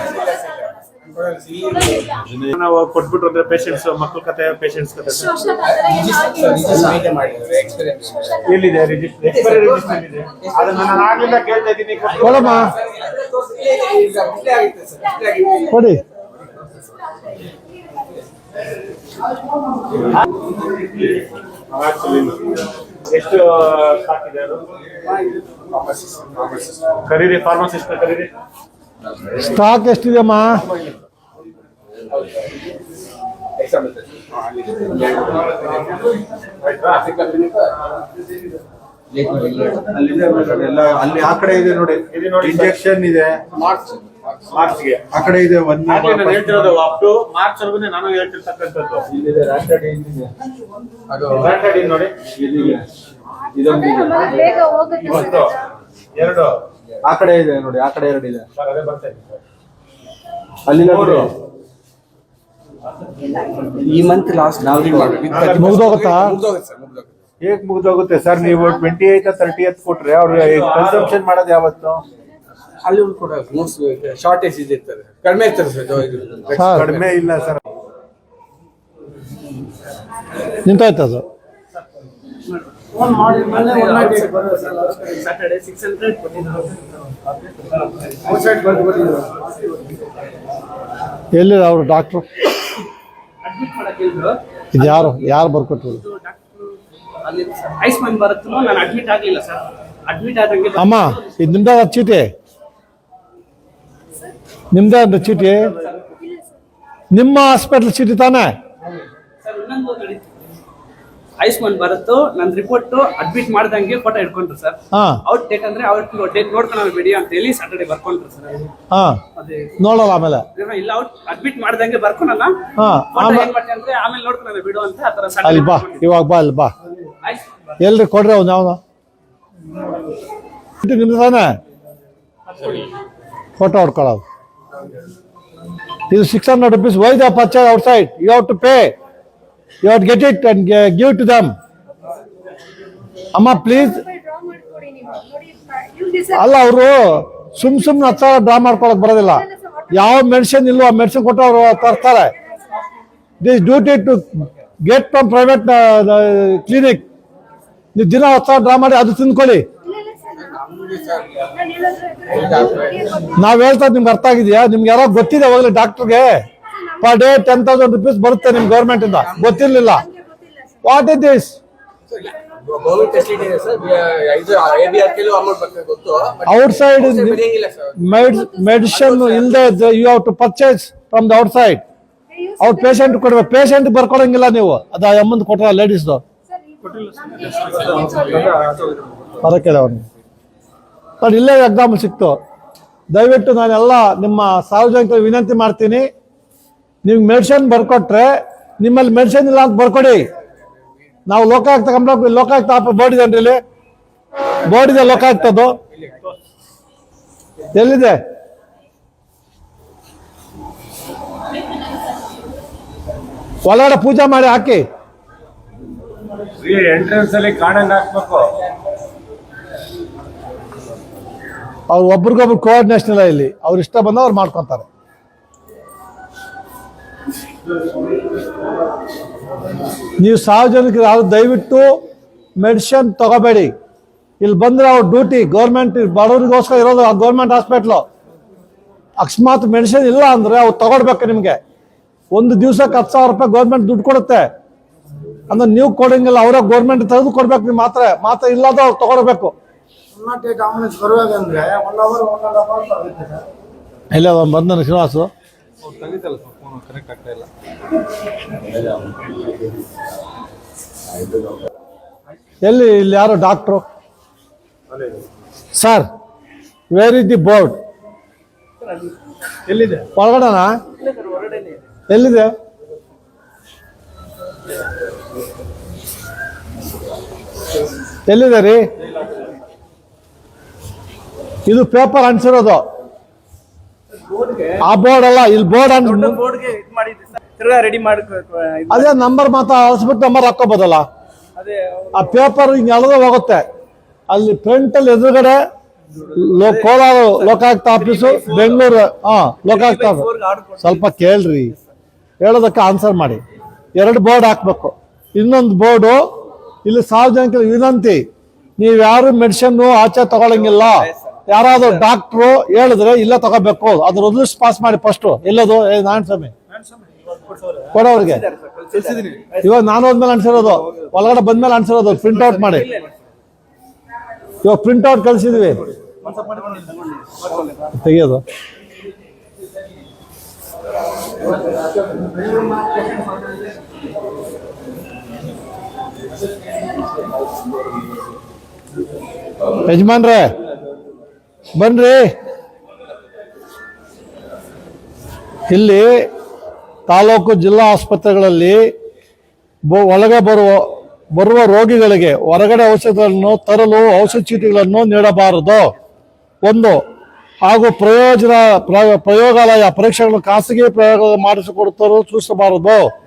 ನಾವು ಕೊಟ್ಬಿಟ್ರು ಅಂದ್ರೆ ಪೇಷಂಟ್ಸ್ ಮಕ್ಕಳ ಕತೆ ಪೇಷಂಟ್ಸ್ ಕತೆ. ಸೋಷಲ್ ಆ ಥರ ಏನು ಆಗಿಲ್ಲ ಸರ್. ಎಲ್ಲಿದೆ? ರಿಜಿಸ್ಟರ್ ಎಕ್ಸ್ಪೈರಿ ರಿಜಿಸ್ಟರ್ ಇದೆ ಅದನ್ನ ನಾನು ಆಗ್ಲಿಂದ ಕೇಳ್ತಾ ಇದ್ದೀನಿ. ಕೊಡಮ್ಮ. ಕೊಡಿ. ಎಷ್ಟು ಸ್ಟಾಕ್ ಇದೆ ಅದು? ಕರೀರಿ ಫಾರ್ಮಸಿಸ್ಟ್ ಕರೀರಿ ಸ್ಟಾಕ್ ಎಲ್ಲ ಅಲ್ಲಿ ಆ ಕಡೆ ಇದೆ ನೋಡಿ. ಇದು ನೋಡಿ ಇಂಜೆಕ್ಷನ್ ಇದೆ. ಮಾರ್ಚ್ಗೆ. ಆ ಕಡೆ ಇದೆ ಒಂದ್ ನಾನು ಹೇಳ್ತಿರೋದು ಅಪ್ ಟು ಮಾರ್ಚ್ ವರ್ಗು ನಾನು ಹೇಳ್ತಿರ್ತಕ್ಕಂಥದ್ದು. ನೋಡಿ ಅದೇ ಬೇಗ ಹೋಗುತ್ತೆ ಒಂದು ಸರ್. ಎರಡು. ಆ ಕಡೆ ಇದೆ ನೋಡಿ ಆ ಕಡೆ ಎರಡು ಇದೆ. ಸರ್, ಅದೇ ಬರ್ತಾ ಇದೆ ಸರ್. ಅಲ್ಲಿ ಮೂರು. ಈ ಮಂತ್ ಲಾಸ್ಟ್ ಮುಗ್ದೋಗುತ್ತಾ? ಹೇಗ್ ಮುಗ್ದೋಗುತ್ತೆ ಸರ್? ನೀವು ಟ್ವೆಂಟಿ ಏಟ್ ತರ್ಟಿ ಏತ್ ಕೊಟ್ರೆ ಅವ್ರು ಕನ್ಸಂಪ್ಷನ್ ಮಾಡೋದು ಯಾವತ್ತು? ಅಲ್ಲಿ ಕೂಡ ಮೋಸ್ಟ್ ಶಾರ್ಟೇಜ್ ಇದಿರ್ತದೆ ಕಡಿಮೆ ಇರ್ತದೆ ಸರ್ ಕಡಿಮೆ ಇಲ್ಲ ಸರ್ ನಿಂತೋಯ್ತು ಅದು ಎಲ್ಲಿ ಅವರು ಡಾಕ್ಟ್ರು ಇದು ಯಾರು ಯಾರು ಬರ್ಕೊಟ್ರು? ಅಲ್ಲಿ ಆಯುಷ್ಮಾನ್ ಭಾರತ್ ನಾನು ಅಡ್ಮಿಟ್ ಆಗ್ಲಿಲ್ಲ ಸರ್ ಅಡ್ಮಿಟ್ ಆದಂಗೆ ಅಮ್ಮ ಇದು ನಿಮ್ದೇ ಚೀಟಿ? ನಿಮ್ದೇ ಒಂದು ಚೀಟಿ? ನಿಮ್ಮ ಹಾಸ್ಪಿಟಲ್ ಚೀಟಿ ತಾನೇ? ಸರ್ ಇನ್ನೊಂದು ಆಯುಷ್ಮಾನ್ ಭಾರತ್ ನನ್ನ ರಿಪೋರ್ಟ್ ಅಡ್ಮಿಟ್ ಮಾಡ್ದಂಗೆ ಫೋಟೋ ಇಟ್ಕೊಂಡ್ರು ಸರ್. ಹಾ. ಔಟ್ ಡೇಟ್ ಅಂದ್ರೆ ಔಟ್ ಡೇಟ್ ನೋಡ್ಕೊಂಡು ಬಿಡಿ ಅಂತ ಹೇಳಿ ಸಾಟರ್ಡೆ ಬರ್ಕೊಂಡ್ರು ಸರ್. ಹಾ. ಅದೇ. ನೋಡಲ್ಲ ಆಮೇಲೆ? ಏನೋ ಇಲ್ಲ ಔಟ್ ಅಡ್ಮಿಟ್ ಮಾಡ್ದಂಗೆ ಬರ್ಕೊಳಲ್ಲ ಹಾ ಆಮೇಲೆ ಏನ್ ಮಾಡ್ತೀನಿ ಅಂದ್ರೆ ಆಮೇಲೆ ನೋಡ್ಕೊಂಡು ಬಿಡು ಅಂತ ಆತರ ಅಲ್ಲಿ ಬಾ ಇವಾಗ ಬಾ ಅಲ್ಲಿ ಬಾ. ಎಲ್ರಿ ಕೊಡ್ರಿ ಅವ್ನು ಯಾವನು ನಿಮ್ದು ತಾನೇ? ಫೋಟೋ ಹೊಡ್ಕೊಳ್ಳೋದು. ಇದು six hundred rupees why the purchase outside? You have to to pay you to get it and please draw ಮಾಡ್ಕೊಡಿ ನೀವು ನೋಡಿ you deserve- ಅಲ್ಲ, ಅವರು ಸುಮ್ ಸುಮ್ನೆ ಹತ್ತು ಸಾವಿರ ಡ್ರಾ ಮಾಡ್ಕೊಳಕ್ ಬರೋದಿಲ್ಲ. ಯಾವ ಮೆಡಿಸಿನ್ ಇಲ್ವೋ ಆ ಮೆಡಿಸಿನ್ ಕೊಟ್ಟು ಅವರು ತರ್ತಾರೆ. This duty to get from private clinic ನೀವು ದಿನ ಹತ್ತು ಸಾವಿರ ಡ್ರಾ ಮಾಡಿ ಅದು ತಿಂದ್ಕೊಳ್ಳಿ ಇಲ್ಲ, ಇಲ್ಲ ಸರ್. ನಾನು ಹೇಳೋದು ನಾವ್ ಹೇಳ್ತಾ ನಿಮ್ಗೆ ಅರ್ಥ ಆಗಿದೆಯಾ? ನಿಮ್ಗೆ ಯಾರೋ ಗೊತ್ತಿದೆ ಹೋಗ್ಲಿ ಡಾಕ್ಟರ್ಗೆ. Per day ten thousand rupees ಬರುತ್ತೆ ನಿಮ್ ಗೌರ್ಮೆಂಟ್ ಇಂದ. ಗೊತ್ತಿರ್ಲಿಲ್ಲ. What is this outside medicine ಇಲ್ಲದೆ you have to purchase from the outside ಅವ್ರ ಪೇಷಂಟ್ ಕೊಡ್ಬೇಕು. ಪೇಷಂಟ್ ಬರ್ಕೊಡಂಗಿಲ್ಲ ನೀವು. ಅದು ಅಮ್ಮಂದು ಕೊಟ್ರ ಲೇಡೀಸ್ದು ಬರಕ್ಕೆ ಅವ್ನಿಗೆ ಬಟ್ ಇಲ್ಲೇ ಎಕ್ಸಾಮ್ ಸಿಕ್ತು. ದಯವಿಟ್ಟು ನಾನೆಲ್ಲ ನಿಮ್ಮ ಸಾರ್ವಜನಿಕರು ವಿನಂತಿ ಮಾಡ್ತೀನಿ. ನೀವು ಮೆಡಿಸಿನ್ ಬರ್ಕೊಟ್ರೆ, ನಿಮ್ಮಲ್ಲಿ ಮೆಡಿಸಿನ್ ಇಲ್ಲ ಅಂತ ಬರ್ಕೊಡಿ. ನಾವು ಲೋಕಾಯುಕ್ತ ಕಂಪ್ಲೇಂಟ್ ಲೋಕಾಯುಕ್ತ ಬೋರ್ಡ್ ಇದೆ ಇಲ್ಲಿ ಬೋರ್ಡ್ ಇದೆ, ಲೋಕಾಯುಕ್ತದ್ದು. ಎಲ್ಲಿದೆ? ಒಳಗಡೆ ಪೂಜೆ ಮಾಡಿ ಹಾಕಿ. ಎಂಟ್ರೆನ್ಸ್ ಅಲ್ಲಿ ಕಾಣಂಗ್ ಹಾಕ್ಬೇಕು. ಅವ್ರು ಒಬ್ರಿಗೊಬ್ರು ಕೋಆರ್ಡಿನೇಷನ್ ಇಲ್ಲ ಇಲ್ಲಿ. ಅವ್ರು ಇಷ್ಟ ಬಂದ ಅವ್ರು ಮಾಡ್ಕೊತಾರೆ. ನೀವು ಸಾರ್ವಜನಿಕರು ದಯವಿಟ್ಟು ಮೆಡಿಸಿನ್ ತಗೋಬೇಡಿ. ಇಲ್ಲಿ ಬಂದ್ರೆ ಅವ್ರ ಡ್ಯೂಟಿ ಗೌರ್ಮೆಂಟ್ ಬಡವರಿಗೋಸ್ಕರ ಇರೋದು ಗೌರ್ಮೆಂಟ್ ಹಾಸ್ಪಿಟ್ಲು ಅಕಸ್ಮಾತ್ ಮೆಡಿಸಿನ್ ಇಲ್ಲ ಅಂದ್ರೆ ಅವ್ರು ತಗೊಳ್ಬೇಕು ನಿಮಗೆ. ಒಂದು ದಿವ್ಸಕ್ಕೆ ಹತ್ತು ಸಾವಿರ ರೂಪಾಯಿ ಗೌರ್ಮೆಂಟ್ ದುಡ್ಡು ಕೊಡುತ್ತೆ. ಅಂದ್ರೆ ನೀವು ಕೊಡಂಗಿಲ್ಲ, ಅವರೇ ಗೌರ್ಮೆಂಟ್ ತೆಗೆದು ಕೊಡ್ಬೇಕು ನೀವು ಮಾತ್ರ ಮಾತ್ರ ಇಲ್ಲದ ಅವ್ರು ತಗೊಳ್ಬೇಕು. ಇಲ್ಲ ಬಂದ ಶ್ರೀನಿವಾಸು. ಎಲ್ಲಿ ಇಲ್ಲಿ ಯಾರು doctor sir where is the board ಎಲ್ಲಿದೆ? ಒಳಗಡೆನಾ? ಎಲ್ಲಿದೆ? ಎಲ್ಲಿದೆ ರೀ? ಇದು ಪೇಪರ್ ಅನ್ಸಿರೋದು. ಆ ಬೋರ್ಡ್ ಅಲ್ಲ ಇಲ್ಲಿ ಬೋರ್ಡ್ ಅನ್ ರೆಡಿ ಅದೇ ನಂಬರ್ ಮಾತ್ರ ಅಳಿಸ್ಬಿಟ್ಟು ನಂಬರ್ ಹಾಕೋಬೋದಲ್ಲ ಆ ಪೇಪರ್ ಹಿಂಗೆ ಎಳೆದ್ರೆ ಹೋಗುತ್ತೆ. ಅಲ್ಲಿ ಫ್ರಂಟ್ ಅಲ್ಲಿ ಎದುರುಗಡೆ ಕೋಲಾರ ಲೋಕಾಯುಕ್ತ ಆಫೀಸು ಬೆಂಗಳೂರು ಹಾ ಲೋಕಾಯುಕ್ತ. ಸ್ವಲ್ಪ ಕೇಳ್ರಿ. ಹೇಳೋದಕ್ಕೆ ಆನ್ಸರ್ ಮಾಡಿ. ಎರಡು ಬೋರ್ಡ್ ಹಾಕ್ಬೇಕು. ಇನ್ನೊಂದು ಬೋರ್ಡು ಇಲ್ಲಿ ಸಾರ್ವಜನಿಕರ ವಿನಂತಿ. ನೀವು ಯಾರು ಮೆಡಿಸಿನ್ ಆಚೆ ತಗೊಳಂಗಿಲ್ಲ. ಯಾರಾದ್ರೂ ಡಾಕ್ಟ್ರು ಹೇಳಿದ್ರೆ ಇಲ್ಲ ತಗೋಬೇಕು. ಅದ್ರ ಲಿಸ್ಟ್ ಪಾಸ್ ಮಾಡಿ ಫಸ್ಟ್ ಎಲ್ಲದು? ನಾರಾಯಣ ಸ್ವಾಮಿ. ಕೊಡೋರಿಗೆ. ಇವಾಗ ನಾನು ಹೋದ್ಮೇಲೆ ಅನ್ಸಿರೋದು. ಒಳಗಡೆ ಬಂದ್ಮೇಲೆ ಅನ್ಸಿರೋದು. ಪ್ರಿಂಟ್ ಔಟ್ ಮಾಡಿ. ಇವಾಗ ಪ್ರಿಂಟ್ ಔಟ್ ಕಳಿಸಿದ್ವಿ. ತೆಗಿಯೋದು. ಯಜಮಾನ್ರೆ. ಬನ್ರಿ. ಇಲ್ಲಿ ತಾಲೂಕು ಜಿಲ್ಲಾ ಆಸ್ಪತ್ರೆಗಳಲ್ಲಿ ಒಳಗೆ ಬರುವ ಬರುವ ರೋಗಿಗಳಿಗೆ ಹೊರಗಡೆ ಔಷಧಗಳನ್ನು ತರಲು ಔಷಧ ಚೀಟಿಗಳನ್ನು ನೀಡಬಾರದು. ಒಂದು, ಹಾಗೂ ಪ್ರಯೋಜನ, ಪ್ರ- ಪ್ರಯೋಗಾಲಯ ಪರೀಕ್ಷೆಗಳನ್ನು ಖಾಸಗಿ ಪ್ರಯೋಗ ಮಾಡಿಸಿಕೊಡುತ್ತಲು ಸೂಚಿಸಬಾರದು.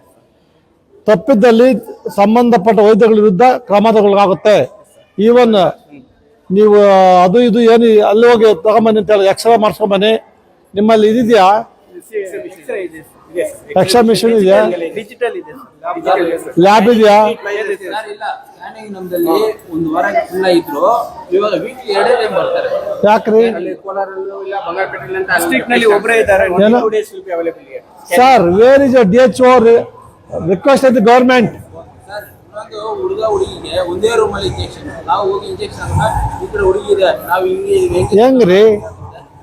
ತಪ್ಪಿದ್ದಲ್ಲಿ ಸಂಬಂಧಪಟ್ಟ ವೈದ್ಯಗಳ ವಿರುದ್ಧ ಕ್ರಮ ತಗೊಳ್ಳಲಾಗುತ್ತೆ ಈವನ್ ನೀವು ಅದು ಇದು ಏನು ಅಲ್ಲಿ ಹೋಗಿ ತಗೊಂಬನ್ನಿ ಅಂತ ಹೇಳಿ ಎಕ್ಸ್ರೇ ಮಾಡಿಸ್ಕೊಂಬನ್ನಿ ನಿಮ್ಮಲ್ಲಿ ಇದೆಯಾ ಎಕ್ಸ್ರೇ ಮಿಷಿನ್ ಇದೆಯಾ? ಲ್ಯಾಬ್ ಇದೆಯಾ? ಯಾಕ್ರಿ? Sir where is D H O request the government ಇನ್ನೊಂದು ಹುಡುಗ ಹುಡುಗಿಗೆ ಒಂದೇ ರೂಮ್ ಅಲ್ಲಿ ಇಂಜೆಕ್ಷನ್ ನಾವು ಹೋಗಿ ಇಂಜೆಕ್ಷನ್ ಈ ಕಡೆ ಹುಡುಗಿ ಇದೆ ನಾವು ಹಿಂಗೆ ಹೆಂಗೆ ಹೆಂಗ್ರಿ?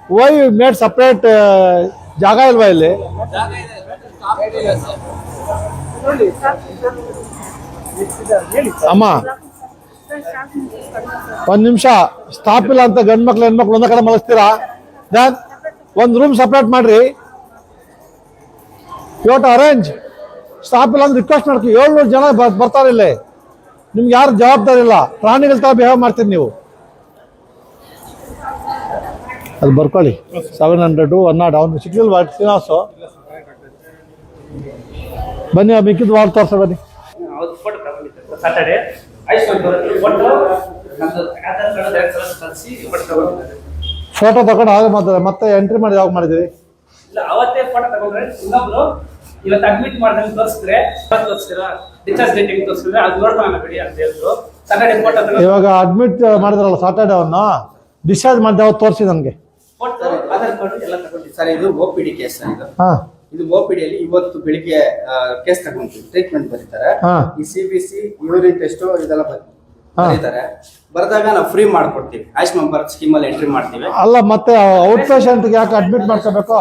ವೈ ಮೇಡ್ ಸಪ್ರೇಟ್ ಜಾಗ ಇಲ್ವಾ ಇಲ್ಲಿ? ಜಾಗ ಇದೆ ಕಾಪಿ ಇಲ್ಲ ಸರ್. ಅಮ್ಮ ಒಂದ್ ನಿಮಿಷ ಸ್ಟಾಪ್ ಇಲ್ಲ ಅಂತ ಗಂಡ್ ಮಕ್ಳು ಹೆಣ್ಮಕ್ಳು ಒಂದ ಕಡೆ ಮಲಗಿಸ್ತೀರಾ? ದೆನ್ ಒಂದ್ ರೂಮ್ ಸಪ್ರೇಟ್ ಮಾಡ್ರಿ. ಯೋಟ್ ಅರೇಂಜ್ ಸ್ಟಾಪ್ ಇಲ್ಲ ಅಂದ್ರೆ ರಿಕ್ವೆಸ್ಟ್ ಮಾಡ್ತೀವಿ. ಏಳ್ನೂರು ಜನ ಬ- ಬರ್ತಾರೆ ಇಲ್ಲಿ. ನಿಮ್ಗೆ ಯಾರು ಜವಾಬ್ದಾರಿ ಇಲ್ಲ. ಪ್ರಾಣಿಗಳ ತರ ಬಿಹೇವ್ ಮಾಡ್ತೀರಿ ನೀವು. ಅದು ಬರ್ಕೊಳ್ಳಿ. ಸೆವೆನ್ ಹಂಡ್ರೆಡು ಒನ್ ನಾಟ್ ಅವ್ನು ಸಿಗ್ಲಿಲ್ವಾ? ಶ್ರೀನಿವಾಸು? ಬನ್ನಿ ಮಿಕ್ಕಿದ ವಾರ ತೋರ್ಸ ಬನ್ನಿ. ಫೋಟೋ ತಗೊಂಡು ಆಗ ಮತ್ತೆ ಮತ್ತೆ ಎಂಟ್ರಿ ಮಾಡಿ ಯಾವಾಗ ಮಾಡಿದಿರಿ ಇವತ್ತು ಅಡ್ಮಿಟ್ ಮಾಡ್ದಂಗೆ ತೋರಿಸಿದ್ರೆ ಇವತ್ತು ತೋರಿಸ್ತೀರಾ ಡಿಸ್ಚಾರ್ಜ್ ಡೇಟ್ ಹೆಂಗ್ ತೋರಿಸಿದ್ರೆ ಅದು ನೋಡ್ಕೊಳ್ಳೋಣ ಬಿಡಿ ಅಂತ ಹೇಳಿದ್ರು ಸಾಟರ್ಡೆ ಫೋಟೋ ಇವಾಗ ಅಡ್ಮಿಟ್ ಮಾಡಿದ್ರಲ್ಲ ಸಾಟರ್ಡೆ ಅವನ್ನ ಡಿಸ್ಚಾರ್ಜ್ ಮಾಡಿದ ಅವ್ರು ತೋರಿಸಿ ನನಗೆ ಫೋಟೋ ಆಧಾರ್ ಕಾರ್ಡ್ ಎಲ್ಲ ಸರ್ ಇದು ಒ ಪಿ ಡಿ ಕೇಸ್ ಇದು ಹಾಂ ಇದು ಒ ಪಿ ಡಿಯಲ್ಲಿ ಇವತ್ತು ಬೆಳಿಗ್ಗೆ ಕೇಸ್ ತಗೊಂತೀವಿ ಟ್ರೀಟ್ಮೆಂಟ್ ಬರೀತಾರೆ ಹಾ. ಈ C B C Yuri test ಇದೆಲ್ಲ ಬರ್- ಹಾ. ಬರೀತಾರೆ ಬರೆದಾಗ ನಾವು ಫ್ರೀ ಮಾಡ್ಕೊಡ್ತೀವಿ ಆಯುಷ್ಮಾನ್ ಭಾರತ್ ಸ್ಕೀಮ್ ಅಲ್ಲಿ ಎಂಟ್ರಿ ಮಾಡ್ತೀವಿ ಅಲ್ಲ ಮತ್ತೆ ಔಟ್ ಪೇಷಂಟ್ಗೆ ಯಾಕೆ ಅಡ್ಮಿಟ್ ಮಾಡ್ಕೋಬೇಕು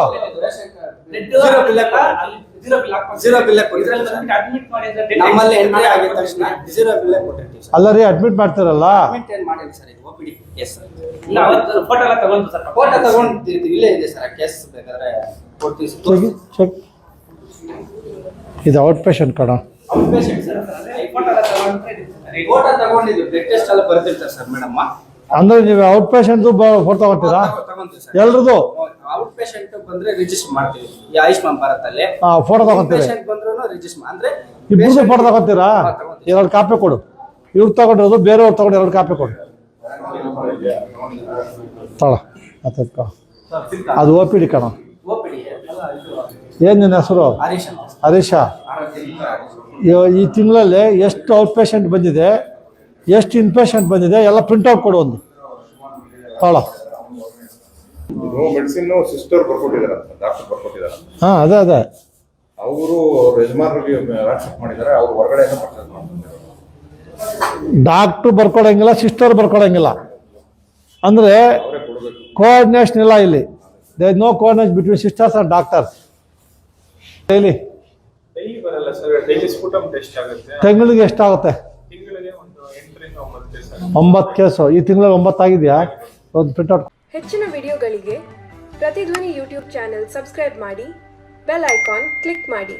ನಮ್ಮಲ್ಲಿ ಎಂಟ್ರಿ ಆಗಿದ ತಕ್ಷಣ ಝೀರೋ ಬಿಲ್ ಕೊಟ್ಟಿರ್ತೀವಿ ಸರ್. ಅಲ್ಲ ರೀ ಅಡ್ಮಿಟ್ ಮಾಡ್ತಾರಲ್ಲ ಮಾಡಿಲ್ಲ ಸರ್ ಇದು? ಒ ಪಿ ಡಿ ಕೇಸ್ ಇಲ್ಲ ಅವತ್ತು ಫೋಟೋ ಎಲ್ಲ ತಗೊಂಡು ಸರ್. ಫೋಟೋ ತಗೊಂಡು ಇಲ್ಲೇ ಇದೆ ಸರ್ ಕೇಸ್ ಬೇಕಾದ್ರೆ ಕೊಡ್ತೀವಿ ಚೆಕ್ ಇದು ಔಟ್ ಪೇಷಂಟ್ ಕಣ? ಔಟ್ ಪೇಷಂಟ್ ಸರ್ ಫೋಟೋ ಎಲ್ಲ ತಗೊಂಡ್ರೆ ಫೋಟೋ ತಗೊಂಡಿದ್ದು ಬ್ಲಡ್ ಟೆಸ್ಟ್ ಎಲ್ಲ ಬರ್ತಿರ್ತಾರೆ ಸರ್ ಮೇಡಮ್ ಅಂದ್ರೆ ನೀವು ಔಟ್ ಪೇಷಂಟ್ ಫೋಟೋ ತಗೋತೀರಾ ತಗೊಂತೀವಿ ಸರ್. ಎಲ್ರದು ಔಟ್ ಪೇಷಂಟ್ ಬಂದ್ರೆ ರಿಜಿಸ್ಟರ್ ಮಾಡ್ತೀವಿ. ಈ ಆಯುಷ್ಮಾನ್ ಭಾರತ್ ಅಲ್ಲಿ ಫೋಟೋ ತಗೋತೀರಿ. ಪೇಷಂಟ್ ಬಂದ್ರು ರಿಜಿಸ್ಟರ್ ಅಂದ್ರೆ ಇಬ್ಬರು ಫೋಟೋ ತಗೋತೀರಾ. ಎರಡು ಕಾಪಿ ಕೊಡು. ಇವ್ರು ತಗೊಂಡಿರೋದು ಬೇರೆಯವ್ರು ತಗೊಂಡು ಎರಡು ಕಾಪಿ ಕೊಡು. ತಗೊಳ ಆತೈತ್ ಅದು ಓ ಪಿ ಡಿ ಕಣ. ಏನು ನಿನ್ನ ಹೆಸರು. ಹರೀಶ ಈ ತಿಂಗಳಲ್ಲಿ ಎಷ್ಟು ಔಟ್ ಪೇಷಂಟ್ ಬಂದಿದೆ? ಎಷ್ಟು ಇನ್ಫೆಕ್ಷನ್ ಬಂದಿದೆ ಎಲ್ಲ ಪ್ರಿಂಟ್ ಔಟ್ ಕೊಡು ಒಂದು. ಭಾಳ ಮೆಡಿಸಿನ್ ಸಿಸ್ಟರ್ ಅದ ಡಾಕ್ಟರ್ ಬರ್ಕೊಟ್ಟಿದ್ದಾರೆ ಹಾಂ ಅದೇ ಅದೇ. ಅವರು ಯಜಮಾನರಿಗೆ ವಾಟ್ಸಪ್ ಮಾಡಿದ್ದಾರೆ ಅವ್ರು ಹೊರಗಡೆಯಿಂದ ಪರ್ಚೇಸ್ ಮಾಡ್ತಾರೆ ಡಾಕ್ಟ್ರು ಬರ್ಕೊಡಂಗಿಲ್ಲ ಸಿಸ್ಟರ್ ಬರ್ಕೊಡಂಗಿಲ್ಲ. ಅಂದರೆ ಕೋಆರ್ಡಿನೇಷನ್ ಇಲ್ಲ ಇಲ್ಲಿ. They no coordination between sisters and doctors daily daily ಬರಲ್ಲ ಸರ್ ಡೈಲಿ ಸ್ಫುಟಮ್ ಟೆಸ್ಟ್ ಆಗುತ್ತೆ. ತಿಂಗಳಿಗೆ ಎಷ್ಟಾಗುತ್ತೆ? ಒಂಬತ್ತು ಕೇಸ್. ಈ ತಿಂಗಳಲ್ಲಿ ಒಂಬತ್ತಾಗಿದೆಯಾ ಒಂದು ಪ್ರಿಂಟ್ಔಟ್ ಹೆಚ್ಚಿನ ವಿಡಿಯೋಗಳಿಗೆ ಪ್ರತಿಧ್ವನಿ ಯೂಟ್ಯೂಬ್ ಚಾನೆಲ್ ಸಬ್ಸ್ಕ್ರೈಬ್ ಮಾಡಿ, ಬೆಲ್ ಐಕಾನ್ ಕ್ಲಿಕ್ ಮಾಡಿ.